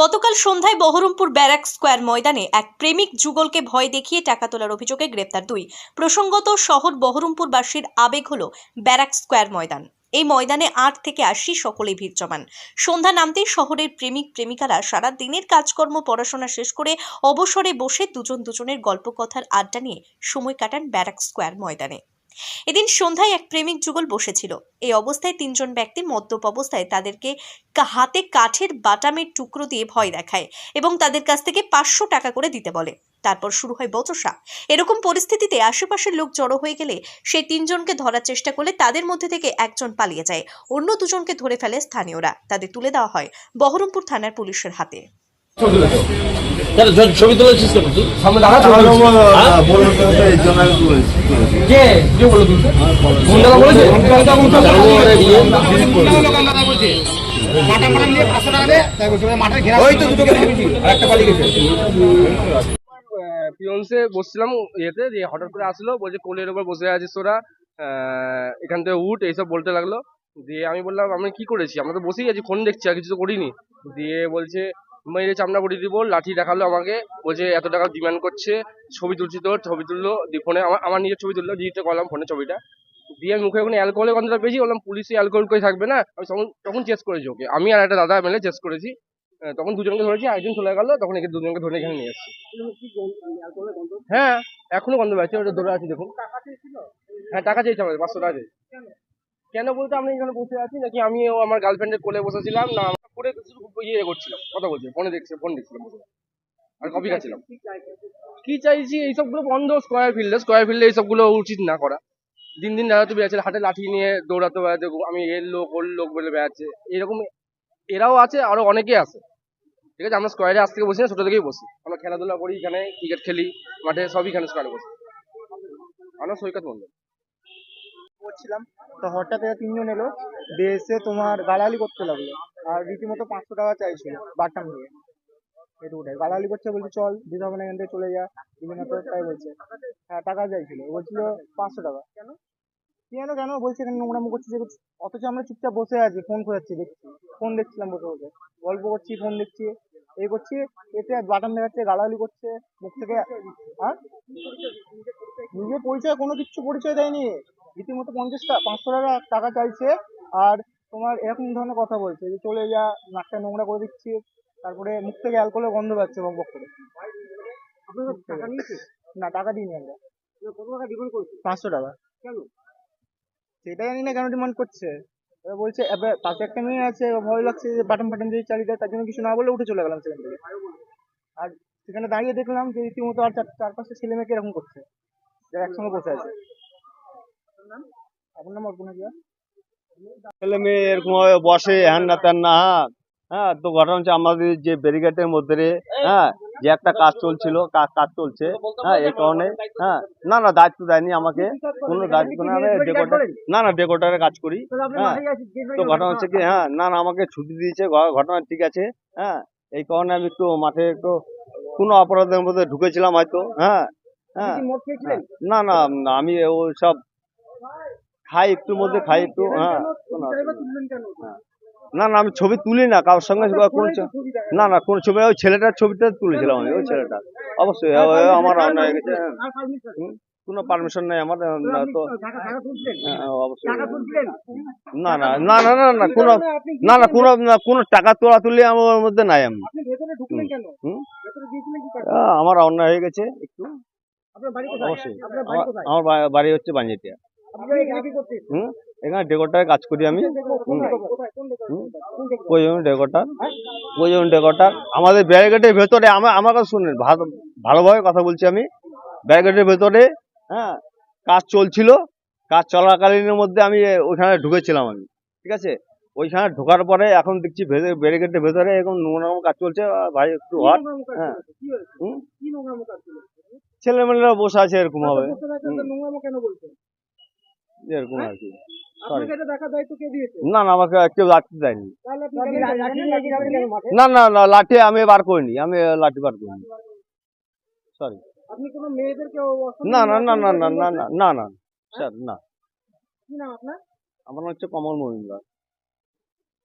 গতকাল সন্ধ্যায় Baharampur barrack square ময়দানে এক প্রেমিক যুগলকে ভয় দেখিয়ে টাকা তোলার অভিযোগে গ্রেপ্তার দুই। প্রসঙ্গত, শহর বহরমপুরবাসীর আবেগ হল ব্যারাক স্কোয়ার ময়দান। এই ময়দানে আট থেকে আশি সকলেই ভিড় জমান। সন্ধ্যা নামতেই শহরের প্রেমিক প্রেমিকারা সারা দিনের কাজকর্ম, পড়াশোনা শেষ করে অবসরে বসে দুজন দুজনের গল্প কথার আড্ডা নিয়ে সময় কাটান ব্যারাক স্কোয়ার ময়দানে। এদিন সন্ধ্যায় এক প্রেমিক যুগল বসেছিল। এই অবস্থায় তিনজন ব্যক্তি মদ্যপ অবস্থায় তাদেরকে হাতে কাঠের বাটামের টুকরো দিয়ে ভয় দেখায় এবং তাদের কাছ থেকে পাঁচশো টাকা করে দিতে বলে। তারপর শুরু হয় বচসা। এরকম পরিস্থিতিতে আশেপাশের লোক জড়ো হয়ে গেলে সেই তিনজনকে ধরার চেষ্টা করলে তাদের মধ্যে থেকে একজন পালিয়ে যায়। অন্য দুজনকে ধরে ফেলে স্থানীয়রা। তাদের তুলে দেওয়া হয় বহরমপুর থানার পুলিশের হাতে। ছবি তুলেছিস কেন তুই সামনে দেখা তুলছিস? হ্যাঁ? কে? কে বলে। বলেছে? পিয়ন্সে বসছিলাম ইয়েতে দিয়ে হঠাৎ করে আসলো বলছে কোলের ওপর বসে আছিস তোরা এখান থেকে উঠ এইসব বলতে লাগল। দিয়ে আমি বললাম আমি কি করেছি? আমরা তো বসেই আছি ফোন দেখছি আর কিছু তো করিনি। দিয়ে বলছে মেরে চামড়া করে দিব, লাঠি দেখাল আমাকে বলছে এত টাকা ডিমান্ড করছে, ছবি তুলছি তোর, ছবি তুললো ফোনে আমার আমার নিজের ছবি তুললো ডিজিটে করলাম ফোনে ছবিটা। দিয়ে আমি মুখে ওখানে অ্যালকোহলের গন্ধটা পেয়েছি, বললাম পুলিশে অ্যালকোহল করে থাকবে না? আমি তখন তখন চেস করেছি ওকে। আমি আর একটা দাদা মিলে চেস করেছি। তখন দুজনকে ধরেছি একজন চলে গেল, তখন একে দুজনকে ধরে এখানে নিয়ে এসেছি। হ্যাঁ এখনও গন্ধ পাচ্ছি ওটা ধরে আছি, দেখুন। হ্যাঁ টাকা চাইছে আমাদের, পাঁচশো টাকা চাই কেন বলতে, আমি এখানে বসে আছি, নাকি আমি ও আমার গার্লফ্রেন্ডের কোলে বসেছিলাম, না করে ইয়ে করছিলাম, কথা বলছি ফোনে দেখছি ফোন দেখছিলাম বসে আর কপি খাচ্ছিলাম। কি চাইছি, এইসবগুলো বন্ধ স্কোয়ার ফিল্ডে স্কোয়ার ফিল্ডে এইসবগুলো উচিত না করা। দিন দিন বেড়াতে বেড়াচ্ছে হাতে লাঠি নিয়ে দৌড়াতে বেড়াতে আমি এর লোক, ওর লোক বলে বেড়াচ্ছে। এরকম এরাও আছে, আরও অনেকেই আছে। ঠিক আছে, আমরা স্কোয়ারে আজ থেকে বসি না, ছোট থেকেই বসি। আমরা খেলাধুলা করি এখানে ক্রিকেট খেলি, মাঠে সবই এখানে স্কোয়ারে বসি। আমরা সৈকত মন্ডল করছিলাম তো হঠাৎ এরা তিনজন এলো, দিয়ে এসে তোমার গালাগালি করতে লাগল। আর রীতিমতো পাঁচশো টাকা চাইছিল বাটাম দিয়ে এটুকুটাই গালাগালি করছে, বলছে, চল দিতে হবে না এখান থেকে চলে যা। বিভিন্ন তো তাই বলছে। হ্যাঁ টাকা চাইছিল। বলছিল, পাঁচশো টাকা। কেন? কেন কেন? বলছে, এখানে নোংরামো করছি যে। অথচ আমরা চুপচাপ বসে আছি ফোন খোঁজাচ্ছি দেখছি। ফোন দেখছিলাম বসে বসে। গল্প করছি ফোন দেখছি। এই করছি, এতে বাটাম দেখাচ্ছে গালাগালি করছে, মুখ থেকে হ্যাঁ? নিজের পরিচয়, কোনো কিছু পরিচয় দেয়নি। রীতিমতো পঞ্চাশ টাকা পাঁচশো টাকা টাকা চাইছে। আর তোমার এরকম ধরনের কথা বলছে যে চলে যা নাকটা নোংরা করে দিচ্ছি। তারপরে মুখ থেকে অ্যালকোহলের গন্ধ পাচ্ছে বক বক করে না টাকা দিইনি আমরা। কত টাকা ডিমান্ড করছে পাঁচশো টাকা। কেন? সেটা জানি না কেন ডিমান্ড করছে। এবার বলছে এবার পাশে একটা মেয়ে আছে ভয় লাগছে যে বাটন ফাটন দিয়ে চালিয়ে দেয় তার জন্য কিছু না বলে উঠে চলে গেলাম সেখান থেকে। আর সেখানে দাঁড়িয়ে দেখলাম যে রীতিমতো আর চার চার পাঁচটা ছেলে মেয়েকে এরকম করছে যারা একসঙ্গে বসে আছে। ছেলে মেয়ে এরকম ভাবে বসে হ্যান না ত্যান না হ্যাঁ হ্যাঁ তো ঘটনা হচ্ছে আমাদের যে ব্যারিকেডের মধ্যে হ্যাঁ যে একটা কাজ চলছিল কাজ কাজ চলছে হ্যাঁ এই কারণে হ্যাঁ না না দায়িত্ব দেয়নি আমাকে কোনো দায়িত্ব না না না ডেকোটারে কাজ করি হ্যাঁ তো ঘটনা হচ্ছে কি হ্যাঁ না না আমাকে ছুটি দিয়েছে ঘটনা ঠিক আছে হ্যাঁ এই কারণে আমি একটু মাঠে একটু কোনো অপরাধের মধ্যে ঢুকেছিলাম হয়তো হ্যাঁ হ্যাঁ হ্যাঁ। না না, আমি ওই সব খাই একটু মধ্যে খাই একটু হ্যাঁ। হ্যাঁ। না না আমি ছবি তুলি না কারোর সঙ্গে কোনো না না কোনো ছবি ওই ছেলেটার ছবিটা তুলেছিলাম আমি ওই ছেলেটা। অবশ্যই ও আমার রান্না হয়ে। গেছে হ্যাঁ। কোনো পারমিশন নেই আমার না তো হ্যাঁ, অবশ্যই। না না না না না না কোনো না না কোনো না কোনো টাকা তোলা তুলি আমার মধ্যে নাই আমি। আমার অন্যায় হয়ে গেছে একটু। অবশ্যই। আমার- আমার বাড়ি হচ্ছে বাঞ্জিটিয়া। হুম? এখানে ডেকোটারে কাজ করি আমি। প্রয়োজন ডেকোটার প্রয়োজন ডেকোটার আমাদের ব্যারিকেডের ভেতরে আমার আমার কথা শুনেন ভালো ভালোভাবে কথা বলছি আমি। ব্যারিকেডের ভেতরে হ্যাঁ কাজ চলছিল। কাজ চলাকালীনের মধ্যে আমি ওইখানে ঢুকেছিলাম আমি। ঠিক আছে? ওইখানে ঢোকার পরে এখন দেখছি ব্যারিকেডের ভেতরে এখন নোংরা কাজ চলছে। ভাই একটু হট হ্যাঁ। ছেলেমেয়েরা বসে আছে এরকম হবে এরকম আর কি. না না আমাকে কেউ রাখতে দেয়নি না না না লাঠি আমি বার করিনি আমি লাঠি বার করিনি সরি আপনি কোনো মেয়েদেরকে না না না না না না না না না স্যার না কি নাম আমার নাম হচ্ছে কমল মজুমদার